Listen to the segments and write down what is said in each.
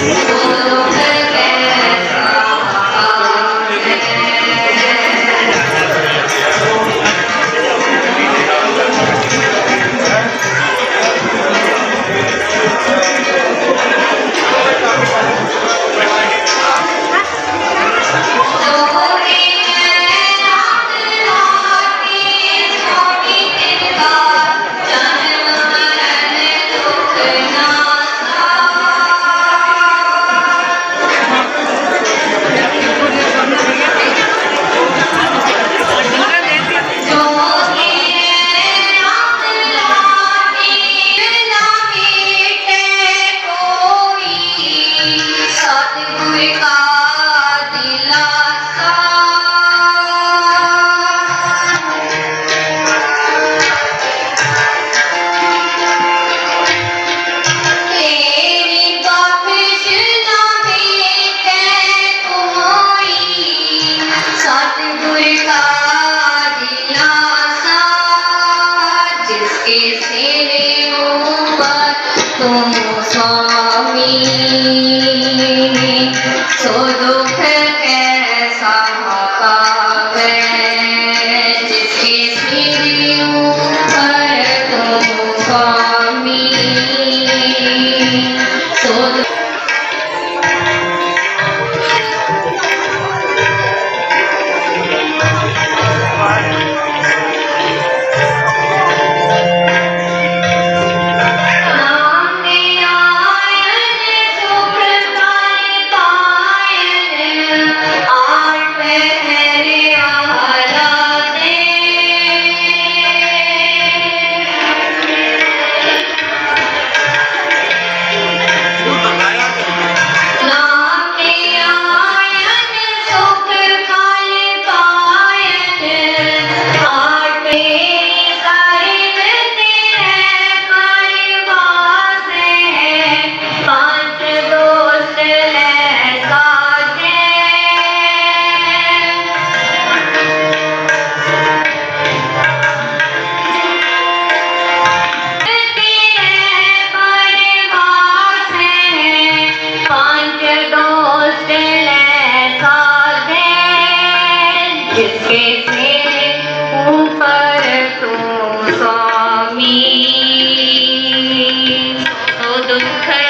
see. Don't cry.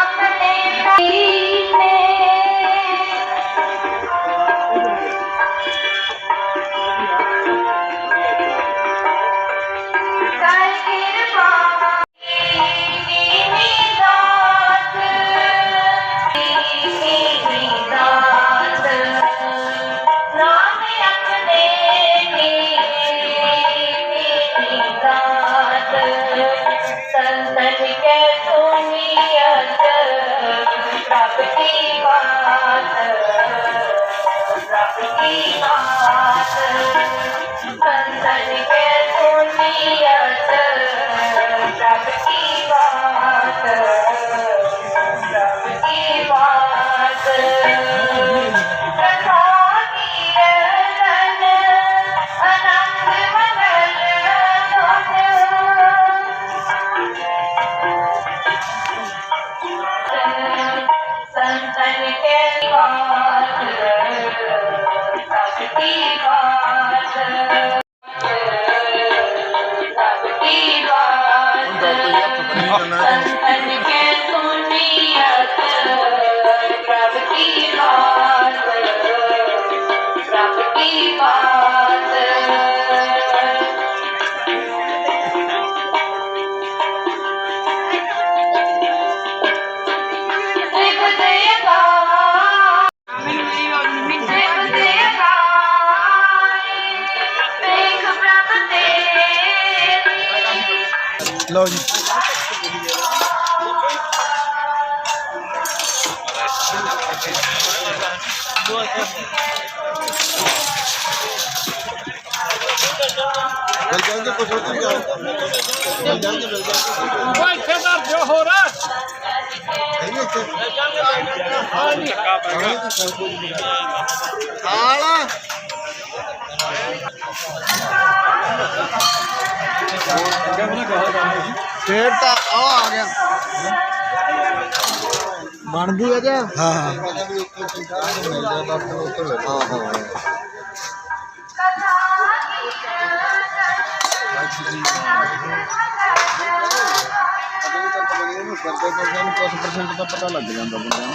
अपने लो जी Thank you. ਜਾਣਗੇ ਕੁਝ ਮਿਲ ਜਾਣਗੇ ਮਿਲ ਜਾਣਗੇ ਉਹ ਇੱਥੇ ਦਾ ਜੋ? ਹੋ ਰਿਹਾ ਨਹੀਂ ਇੱਥੇ ਹਾਂ ਜੀ ਆਲਾ ਫੇਰ ਤਾਂ ਆ ਆ ਗਿਆ ਬਣ ਗਈ ਅਜਾ ਹਾਂ। ਹਾਂ ਹਾਂ। ਹਾਂ ਕਰਦੇ ਕਰਦੇ ਨੂੰ ਕੁਝ ਪਰਸੈਂਟ ਦਾ ਪਤਾ ਲੱਗ ਜਾਂਦਾ ਬੰਦੇ ਨੂੰ।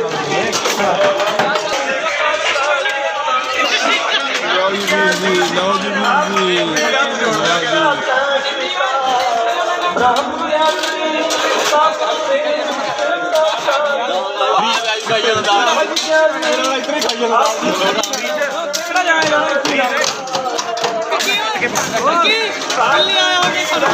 ਇੱਧਰ ਹੀ ਖਾਈ ਜਾਂਦਾ ਕਿਹੜਾ ਜਾਏਗਾ ਇੱਥੇ ਜਾ ਕੇ ਕੀ ਕੱਲ ਨਹੀਂ ਆਇਆ ਹੋਗੇ ਸਰ